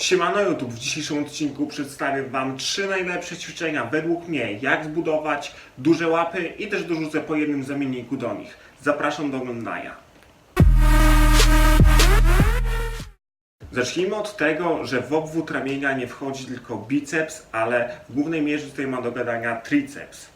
Siemano YouTube, w dzisiejszym odcinku przedstawię Wam trzy najlepsze ćwiczenia według mnie, jak zbudować duże łapy i też dorzucę po jednym zamienniku do nich. Zapraszam do oglądania. Zacznijmy od tego, że w obwód ramienia nie wchodzi tylko biceps, ale w głównej mierze tutaj ma do gadania triceps.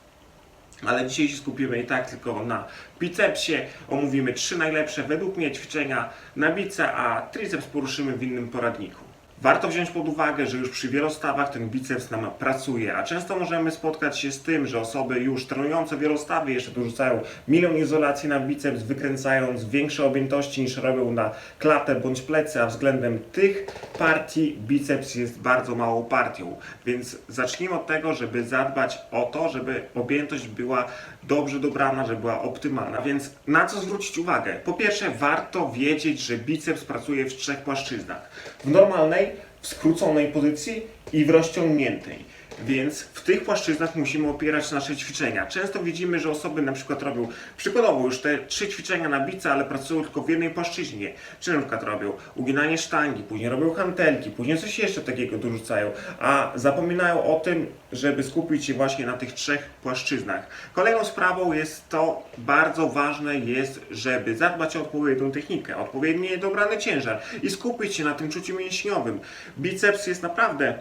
Ale dzisiaj się skupimy i tak tylko na bicepsie. Omówimy trzy najlepsze według mnie ćwiczenia na bice, a triceps poruszymy w innym poradniku. Warto wziąć pod uwagę, że już przy wielostawach ten biceps nam pracuje, a często możemy spotkać się z tym, że osoby już trenujące wielostawy jeszcze dorzucają milion izolacji na biceps, wykręcając większe objętości niż robią na klatę bądź plecy, a względem tych partii biceps jest bardzo małą partią. Więc zacznijmy od tego, żeby zadbać o to, żeby objętość była dobrze dobrana, żeby była optymalna. Więc na co zwrócić uwagę? Po pierwsze, warto wiedzieć, że biceps pracuje w trzech płaszczyznach. W normalnej, w skróconej pozycji i w rozciągniętej. Więc w tych płaszczyznach musimy opierać nasze ćwiczenia. Często widzimy, że osoby na przykład robią przykładowo już te trzy ćwiczenia na bice, ale pracują tylko w jednej płaszczyźnie. Czy na przykład robią uginanie sztangi, później robią hantelki, później coś jeszcze takiego dorzucają, a zapominają o tym, żeby skupić się właśnie na tych trzech płaszczyznach. Kolejną sprawą jest to, bardzo ważne jest, żeby zadbać o odpowiednią technikę, odpowiednio dobrany ciężar i skupić się na tym czuciu mięśniowym. Biceps jest naprawdę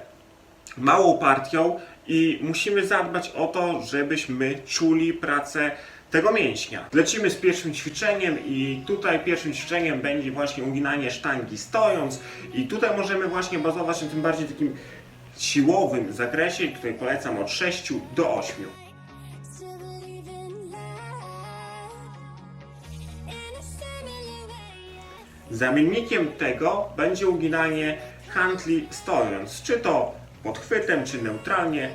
małą partią i musimy zadbać o to, żebyśmy czuli pracę tego mięśnia. Lecimy z pierwszym ćwiczeniem i tutaj pierwszym ćwiczeniem będzie właśnie uginanie sztangi stojąc i tutaj możemy właśnie bazować na tym bardziej takim siłowym zakresie, który polecam od 6 do 8. Still believe in love in a similar way. Zamiennikiem tego będzie uginanie handli stojąc, czy to podchwytem, czy neutralnie.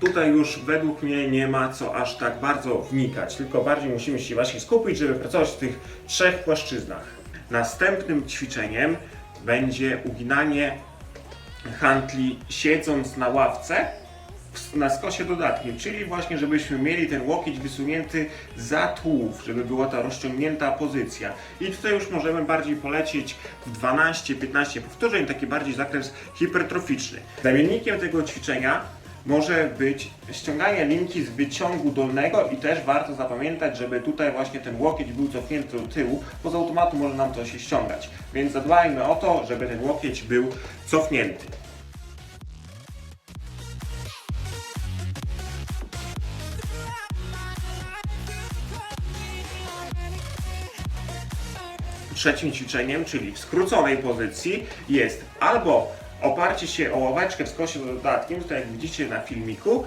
Tutaj już według mnie nie ma co aż tak bardzo wnikać, tylko bardziej musimy się właśnie skupić, żeby pracować w tych trzech płaszczyznach. Następnym ćwiczeniem będzie uginanie handli siedząc na ławce na skosie dodatnim, czyli właśnie żebyśmy mieli ten łokieć wysunięty za tułów, żeby była ta rozciągnięta pozycja. I tutaj już możemy bardziej polecieć w 12-15 powtórzeń, taki bardziej zakres hipertroficzny. Zamiennikiem tego ćwiczenia może być ściąganie linki z wyciągu dolnego i też warto zapamiętać, żeby tutaj właśnie ten łokieć był cofnięty do tyłu, bo z automatu może nam to się ściągać. Więc zadbajmy o to, żeby ten łokieć był cofnięty. Trzecim ćwiczeniem, czyli w skróconej pozycji, jest albo oparcie się o ławeczkę w skosie dodatkiem, tutaj jak widzicie na filmiku,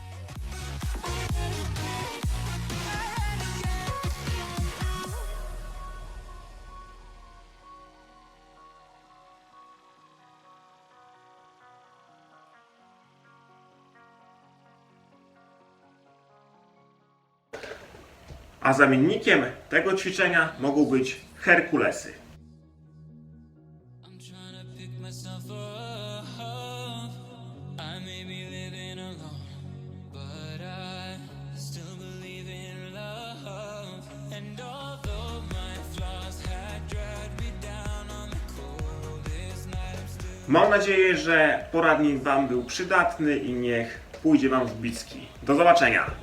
down on the coldest night, I'm still. Mam nadzieję, że poradnik Wam był przydatny i niech pójdzie Wam w bicki. Do zobaczenia!